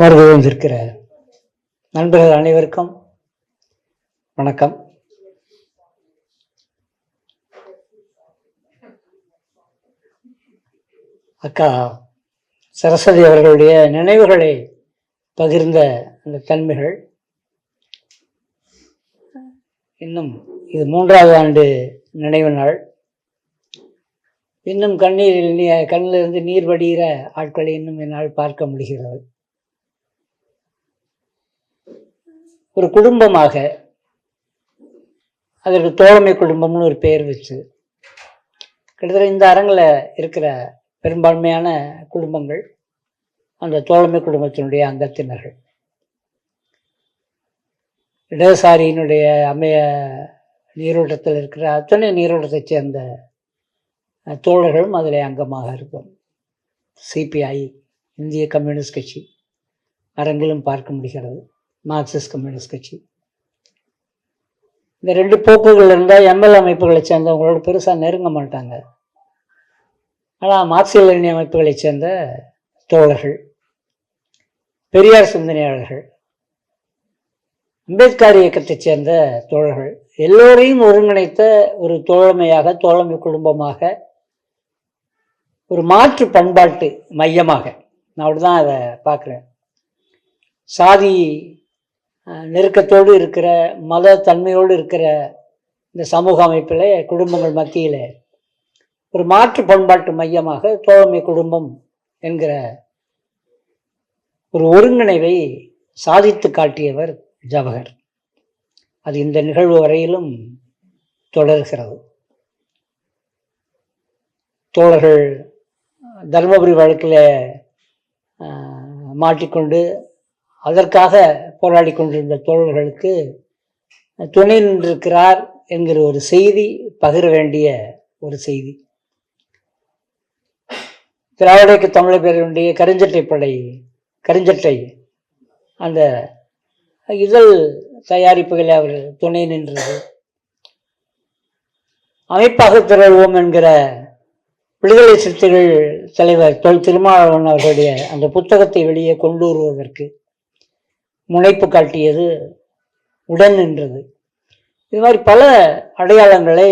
மருது வந்திருக்கிற நண்பர்கள் அனைவருக்கும் வணக்கம். அக்கா சரஸ்வதி அவர்களுடைய நினைவுகளை பகிர்ந்த அந்த தன்மைகள். இன்னும் இது மூன்றாவது ஆண்டு நினைவு நாள். இன்னும் கண்ணீரில் நீ கண்ணிலிருந்து நீர் வடிகிற ஆட்களை இன்னும் என்னால் பார்க்க முடிகிறது. ஒரு குடும்பமாக அதற்கு தோழமை குடும்பம்னு ஒரு பெயர் வச்சு கிட்டத்தட்ட இந்த அரங்கில் இருக்கிற பெரும்பான்மையான குடும்பங்கள் அந்த தோழமை குடும்பத்தினுடைய அங்கத்தினர்கள். இடதுசாரியினுடைய அமைய நீரோட்டத்தில் இருக்கிற அத்தனை நீரோட்டத்தைச் சேர்ந்த தோழர்களும் அதில் அங்கமாக இருக்கும். சிபிஐ இந்திய கம்யூனிஸ்ட் கட்சி அரங்கிலும் பார்க்க முடிகிறது. மார்க்சிஸ்ட் கம்யூனிஸ்ட் கட்சி. இந்த ரெண்டு போக்குகள் இருந்தால் எம்எல் அமைப்புகளை சேர்ந்தவங்களோட பெருசாக நெருங்க மாட்டாங்க. ஆனால் மார்க்சிய அமைப்புகளை அமைப்புகளைச் சேர்ந்த தோழர்கள் பெரியார் சிந்தனையாளர்கள் அம்பேத்கர் இயக்கத்தைச் சேர்ந்த தோழர்கள் எல்லோரையும் ஒருங்கிணைத்த ஒரு தோழமையாக தோழமை குடும்பமாக ஒரு மாற்று பண்பாட்டு மையமாக நான் அப்படி தான் அதை பார்க்குறேன். சாதி நெருக்கத்தோடு இருக்கிற மத தன்மையோடு இருக்கிற இந்த சமூக அமைப்பில் குடும்பங்கள் மத்தியில் ஒரு மாற்று பண்பாட்டு மையமாக தோழமை குடும்பம் என்கிற ஒரு ஒருங்கிணைவை சாதித்து காட்டியவர் ஜவஹர். அது இந்த நிகழ்வு வரையிலும் தொடர்கிறது. தோழர்கள் தருமபுரி வழக்கில் மாட்டிக்கொண்டு அதற்காக போராடி கொண்டிருந்த தோழர்களுக்கு துணை நின்றிருக்கிறார் என்கிற ஒரு செய்தி பகிர வேண்டிய ஒரு செய்தி. திராவிடக்கு தமிழர் பேரவையுடைய கருஞ்சட்டை படை கருஞ்சட்டை அந்த இதழ் தயாரிப்புகளை அவர் துணை நின்றது. அமைப்பாக திரள்வோம் என்கிற விடுதலை சிறுத்தைகள் தலைவர் தொல் திருமாவளவன் அவர்களுடைய அந்த புத்தகத்தை வெளியே கொண்டு வருவதற்கு முனைப்பு காட்டியது உடன் நின்றது. இது மாதிரி பல அடையாளங்களை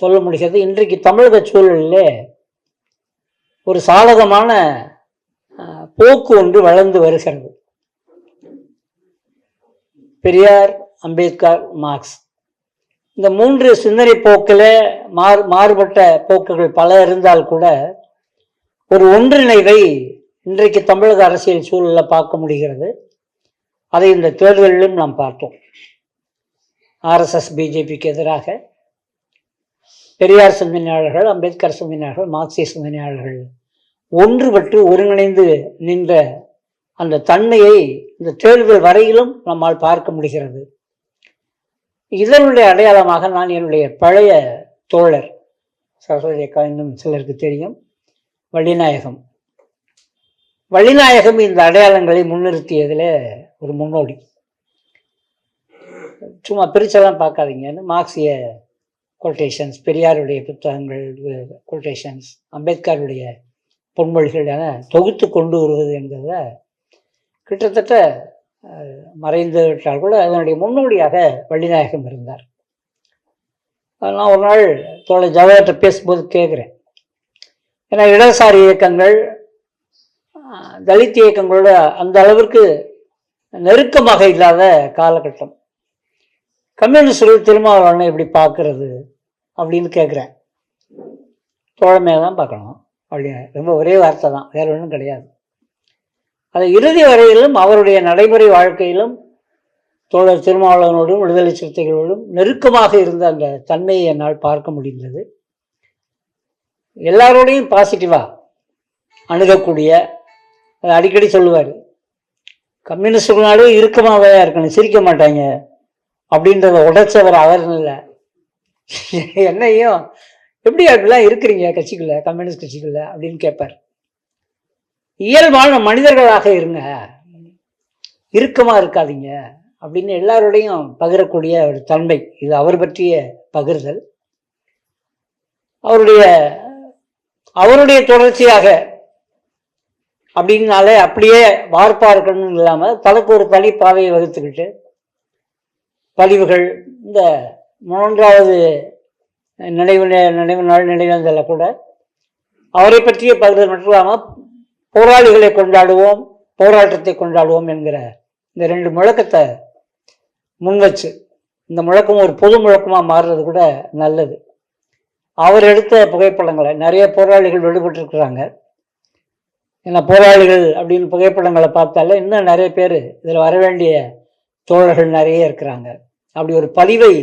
சொல்ல முடிகிறது. இன்றைக்கு தமிழக சூழலில் ஒரு சாதகமான போக்கு ஒன்று வளர்ந்து வருகிறது. பெரியார் அம்பேத்கர் மார்க்ஸ். இந்த மூன்று சிந்தனை போக்கில் மாறு மாறுபட்ட போக்குகள் பல இருந்தால் கூட ஒரு ஒன்றிணைவை இன்றைக்கு தமிழக அரசியல் சூழலில் பார்க்க முடிகிறது. அதை இந்த தேர்தலிலும் நாம் பார்த்தோம். ஆர்எஸ்எஸ் பிஜேபிக்கு எதிராக பெரியார் சிந்தனையாளர்கள் அம்பேத்கர் சிந்தனையாளர்கள் மார்க்சிய சிந்தனையாளர்கள் ஒன்றுபட்டு ஒருங்கிணைந்து நின்ற அந்த தன்மையை இந்த தேர்தல் வரையிலும் நம்மால் பார்க்க முடிகிறது. இதனுடைய அடையாளமாக நான் என்னுடைய பழைய தோழர் சரஸ்வதி அக்கா இன்னும் சிலருக்கு தெரியும். வள்ளிநாயகம். வள்ளிநாயகம் இந்த அடையாளங்களை முன்னிறுத்தியதில் ஒரு முன்னோடி. சும்மா பிரிச்செல்லாம் பார்க்காதீங்கன்னு மார்க்சிய கொட்டேஷன்ஸ் பெரியாருடைய புத்தகங்கள் கொட்டேஷன்ஸ் அம்பேத்கருடைய பொன்மொழிகள் என தொகுத்து கொண்டு வருவது என்பதை கிட்டத்தட்ட மறைந்து விட்டால் கூட அதனுடைய முன்னோடியாக வள்ளிநாயகம் இருந்தார். நான் ஒரு நாள் தோழர் ஜவஹர்கிட்ட பேசும்போது கேட்குறேன். ஏன்னா இடதுசாரி இயக்கங்கள் தலித் இயக்கங்களோட அந்த அளவிற்கு நெருக்கமாக இல்லாத காலகட்டம். கம்யூனிஸ்டுகள் திருமாவளவனை எப்படி பார்க்கறது அப்படின்னு கேட்குறேன் தோழமையாக தான் பார்க்கணும். அப்படின்னு ரொம்ப ஒரே வார்த்தை தான். வேறு ஒன்றும் கிடையாது. அது இறுதி வரையிலும் அவருடைய நடைமுறை வாழ்க்கையிலும் தோழர் திருமாவளவனோடும் விடுதலை சிறுத்தைகளோடும் நெருக்கமாக இருந்த அந்த தன்மையை என்னால் பார்க்க முடிந்தது. எல்லாரோடையும் பாசிட்டிவாக அணுகக்கூடிய அடிக்கடி சொல்லுவார் கம்யூனிஸ்டுகளாலும் இறுக்கமாகவே இருக்கணும். சிரிக்க மாட்டாங்க. அப்படின்றத உடைச்சவர் அவர் இல்லை. என்னையும் எப்படி அப்படிலாம் இருக்கிறீங்க கட்சிக்குள்ள கம்யூனிஸ்ட் கட்சிக்குள்ள? அப்படின்னு கேட்பார் இயல்பான மனிதர்களாக இருங்க. இறுக்கமாக இருக்காதீங்க. அப்படின்னு எல்லாரோடையும் பகிரக்கூடிய ஒரு தன்மை. இது அவர் பற்றிய பகிர்தல். அவருடைய அவருடைய தொடர்ச்சியாக அப்படின்னாலே அப்படியே வார்ப்பாக இருக்கணும்னு இல்லாமல் தலைக்கு ஒரு தனி பாதையை வகுத்துக்கிட்டு பதிவுகள் இந்த மூன்றாவது நினைவு நே- நினைவு நாள் நினைவேந்தலில் கூட அவரை பற்றிய பகிர்வு மட்டும் இல்லாமல் போராளிகளை கொண்டாடுவோம் போராட்டத்தை கொண்டாடுவோம் என்கிற இந்த ரெண்டு முழக்கத்தை முன் வச்சு இந்த முழக்கம் ஒரு பொது முழக்கமாக மாறுறது கூட நல்லது. அவர் எடுத்த புகைப்படங்களை நிறைய போராளிகள் விடுபட்டிருக்கிறாங்க. ஏன்னா போராளிகள் அப்படின்னு புகைப்படங்களை பார்த்தாலே இன்னும் நிறைய பேர் இதில் வர வேண்டிய தோழர்கள் நிறைய இருக்கிறாங்க. அப்படி ஒரு பதிவை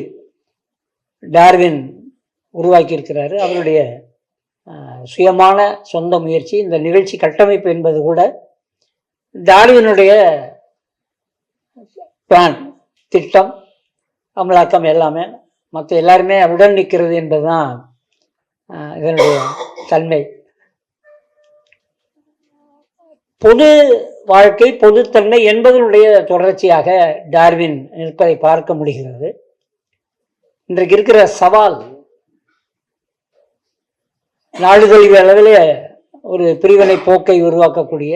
டார்வின் உருவாக்கியிருக்கிறாரு. அவருடைய சுயமான சொந்த முயற்சி இந்த நிகழ்ச்சி கட்டமைப்பு என்பது கூட டார்வினுடைய பிளான் திட்டம் அமலாக்கம் எல்லாமே மற்ற எல்லாருமே உடன் நிற்கிறது என்பதுதான் தான் இதனுடைய தன்மை. பொது வாழ்க்கை பொதுத்தன்மை என்பதனுடைய தொடர்ச்சியாக டார்வின் நிற்பதை பார்க்க முடிகிறது. இன்றைக்கு இருக்கிற சவால் நாடுதழுவிய அளவில் ஒரு பிரிவினை போக்கை உருவாக்கக்கூடிய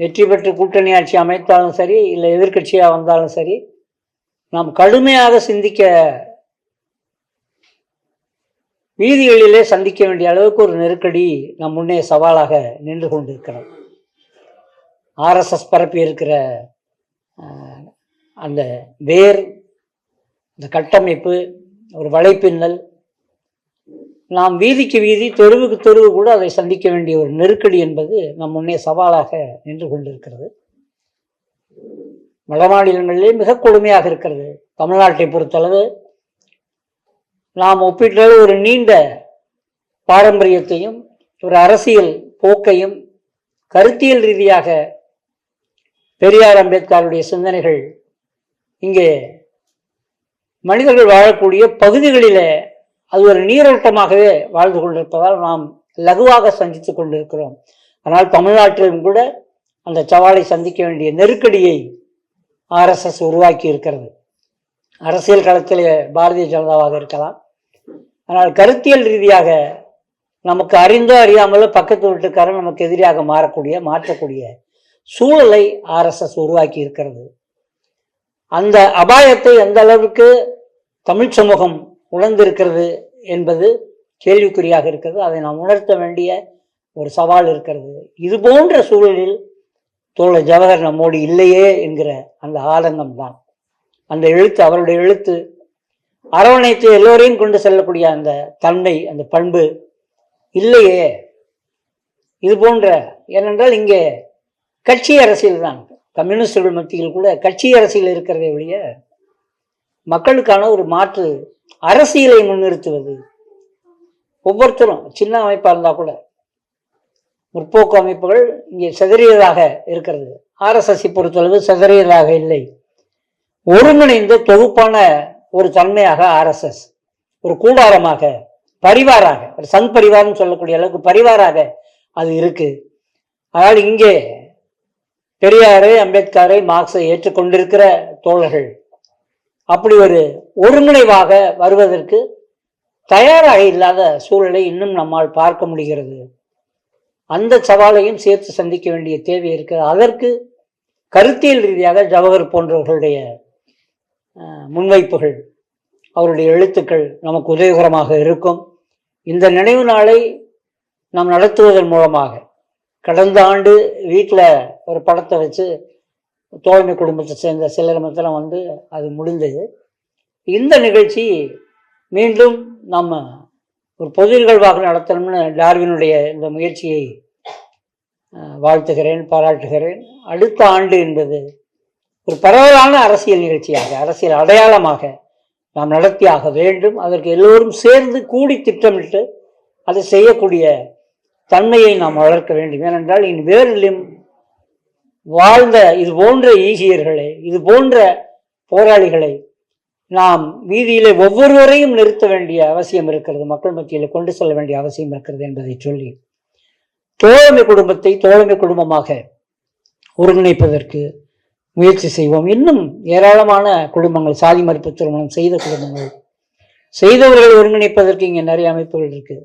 வெற்றி பெற்று கூட்டணி ஆட்சி அமைத்தாலும் சரி இல்லை எதிர்க்கட்சியாக வந்தாலும் சரி நாம் கடுமையாக சிந்திக்க வீதிகளிலே சந்திக்க வேண்டிய அளவுக்கு ஒரு நெருக்கடி நம் முன்னே சவாலாக நின்று கொண்டிருக்கிறது. ஆர்எஸ்எஸ் பரப்பி இருக்கிற அந்த வேர் அந்த கட்டமைப்பு ஒரு வலைப்பின்னல் நாம் வீதிக்கு வீதி தெருவுக்கு தெருவு கூட அதை சந்திக்க வேண்டிய ஒரு நெருக்கடி என்பது நம் முன்னே சவாலாக நின்று கொண்டிருக்கிறது. வட மாநிலங்களிலே மிக கொடுமையாக இருக்கிறது. தமிழ்நாட்டை பொறுத்தளவு நாம் ஒப்பிட்டளவு ஒரு நீண்ட பாரம்பரியத்தையும் ஒரு அரசியல் போக்கையும் கருத்தியல் ரீதியாக பெரியார் அம்பேத்கருடைய சிந்தனைகள் இங்கே மனிதர்கள் வாழக்கூடிய பகுதிகளிலே அது ஒரு நீரோட்டமாகவே வாழ்ந்து கொண்டிருப்பதால் நாம் லகுவாக சந்தித்து கொண்டிருக்கிறோம். ஆனால் தமிழ்நாட்டிலும் கூட அந்த சவாலை சந்திக்க வேண்டிய நெருக்கடியை ஆர்எஸ்எஸ் உருவாக்கி இருக்கிறது அரசியல் களத்திலே பாரதிய ஜனதாவாக இருக்கலாம். ஆனால் கருத்தியல் ரீதியாக நமக்கு அறிந்தோ அறியாமலோ பக்கத்து வீட்டுக்காரன் நமக்கு எதிரியாக மாறக்கூடிய மாற்றக்கூடிய சூழலை ஆர்எஸ்எஸ் உருவாக்கி இருக்கிறது. அந்த அபாயத்தை எந்த அளவுக்கு தமிழ் சமூகம் உணர்ந்திருக்கிறது என்பது கேள்விக்குறியாக இருக்கிறது. அதை நாம் உணர்த்த வேண்டிய ஒரு சவால் இருக்கிறது. இது போன்ற சூழலில் தோழர் ஜவஹர் நம்மோடு இல்லையே என்கிற அந்த ஆதங்கம் தான் அந்த எழுத்து அவருடைய எழுத்து அரவணைத்து எல்லோரையும் கொண்டு செல்லக்கூடிய அந்த தன்மை அந்த பண்பு இல்லையே. இது போன்ற ஏனென்றால் இங்கே கட்சி அரசியல் தான். கம்யூனிஸ்டுகள் மத்தியில் கூட கட்சி அரசியல் இருக்கிறதை ஒழிய மக்களுக்கான ஒரு மாற்று அரசியலை முன்னிறுத்துவது ஒவ்வொருத்தரும் சின்ன அமைப்பாக இருந்தால் கூட. முற்போக்கு அமைப்புகள் இங்கே சிதறியதாக இருக்கிறது. ஆர்எஸ்எஸ்ஸை பொறுத்தளவு சிதறியதாக இல்லை. ஒருங்கிணைந்த தொகுப்பான ஒரு தன்மையாக ஆர்எஸ்எஸ் ஒரு கூடாரமாக பரிவாராக ஒரு சங் பரிவார்னு சொல்லக்கூடிய அளவுக்கு பரிவாராக அது இருக்கு. அதனால் இங்கே பெரியாரை அம்பேத்கரை மார்க்ஸை ஏற்றுக்கொண்டிருக்கிற தோழர்கள் அப்படி ஒரு ஒருங்கிணைவாக வருவதற்கு தயாராக இல்லாத சூழலை இன்னும் நம்மால் பார்க்க முடிகிறது. அந்த சவாலையும் சேர்த்து சந்திக்க வேண்டிய தேவை இருக்குது அதற்கு கருத்தியல் ரீதியாக ஜவஹர் போன்றவர்களுடைய முன்வைப்புகள் அவருடைய எழுத்துக்கள் நமக்கு உதவிகரமாக இருக்கும். இந்த நினைவு நாளை நாம் நடத்துவதன் மூலமாக கடந்த ஆண்டு வீட்டில் ஒரு படத்தை வச்சு தோழமை குடும்பத்தை சேர்ந்த சிலர் மத்திரம் வந்து அது முடிந்தது. இந்த நிகழ்ச்சி மீண்டும் நம்ம ஒரு பொது நிகழ்வாக நடத்தணும்னு டார்வினுடைய இந்த முயற்சியை வாழ்த்துகிறேன் பாராட்டுகிறேன். அடுத்த ஆண்டு என்பது ஒரு பரவலான அரசியல் நிகழ்ச்சியாக அரசியல் அடையாளமாக நாம் நடத்தியாக வேண்டும். அதற்கு எல்லோரும் சேர்ந்து கூடி திட்டமிட்டு அதை செய்யக்கூடிய தன்மையை நாம் வளர்க்க வேண்டும். ஏனென்றால் இனி வேறிலும் வாழ்ந்த இது போன்ற ஈகியர்களை இது போன்ற போராளிகளை நாம் வீதியிலே ஒவ்வொருவரையும் நிறுத்த வேண்டிய அவசியம் இருக்கிறது. மக்கள் மத்தியில் கொண்டு செல்ல வேண்டிய அவசியம் இருக்கிறது என்பதை சொல்லி தோழமை குடும்பத்தை தோழமை குடும்பமாக ஒருங்கிணைப்பதற்கு முயற்சி செய்வோம். இன்னும் ஏராளமான குடும்பங்கள் சாதி மறுப்பு திருமணம் செய்த குடும்பங்கள். செய்தவர்களை ஒருங்கிணைப்பதற்கு இங்கே நிறைய அமைப்புகள் இருக்கு.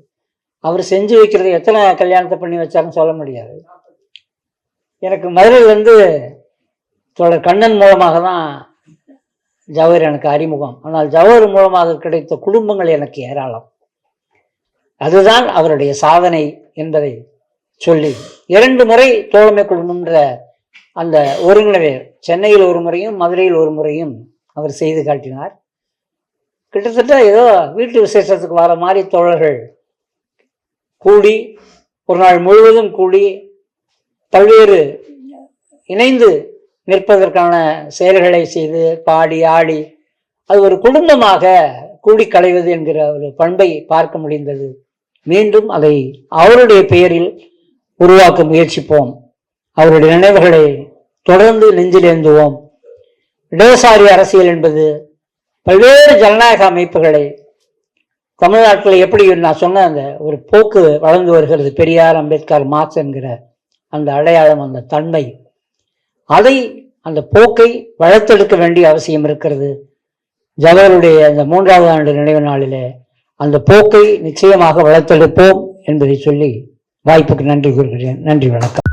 அவர் செஞ்சு வைக்கிறது எத்தனை கல்யாணத்தை பண்ணி வச்சாலும் சொல்ல முடியாது. எனக்கு மதுரையிலேருந்து தொடர் கண்ணன் மூலமாக தான் ஜவஹர் எனக்கு அறிமுகம். ஆனால் ஜவஹர் மூலமாக கிடைத்த குடும்பங்கள் எனக்கு ஏராளம். அதுதான் அவருடைய சாதனை என்பதை சொல்லி இரண்டு முறை தோழமை குடும்பம்ன்ற அந்த ஒருங்கிணைவை சென்னையில் ஒரு முறையும் மதுரையில் ஒரு முறையும் அவர் செய்து காட்டினார். கிட்டத்தட்ட ஏதோ வீட்டு விசேஷத்துக்கு வர மாதிரி தோழர்கள் கூடி ஒரு நாள் முழுவதும் கூடி பல்வேறு இணைந்து நிற்பதற்கான செயல்களை செய்து பாடி ஆடி அது ஒரு குடும்பமாக கூடி களைவது என்கிற ஒரு பண்பை பார்க்க முடிந்தது. மீண்டும் அதை அவருடைய பெயரில் உருவாக்க முயற்சிப்போம். அவருடைய நினைவுகளை தொடர்ந்து நெஞ்சில் ஏந்துவோம். இடதுசாரி அரசியல் என்பது பல்வேறு ஜனநாயக அமைப்புகளை தமிழ்நாட்டில் எப்படி நான் சொன்ன அந்த ஒரு போக்கு வளர்ந்து வருகிறது. பெரியார் அம்பேத்கர் மார்க்ஸ் என்கிற அந்த அடையாளம் அந்த தன்மை. அதை அந்த போக்கை வளர்த்தெடுக்க வேண்டிய அவசியம் இருக்கிறது. ஜவஹருடைய அந்த மூன்றாவது ஆண்டு நினைவு நாளிலே அந்த போக்கை நிச்சயமாக வளர்த்தெடுப்போம் என்பதை சொல்லி வாய்ப்புக்கு நன்றி கூறுகிறேன். நன்றி வணக்கம்.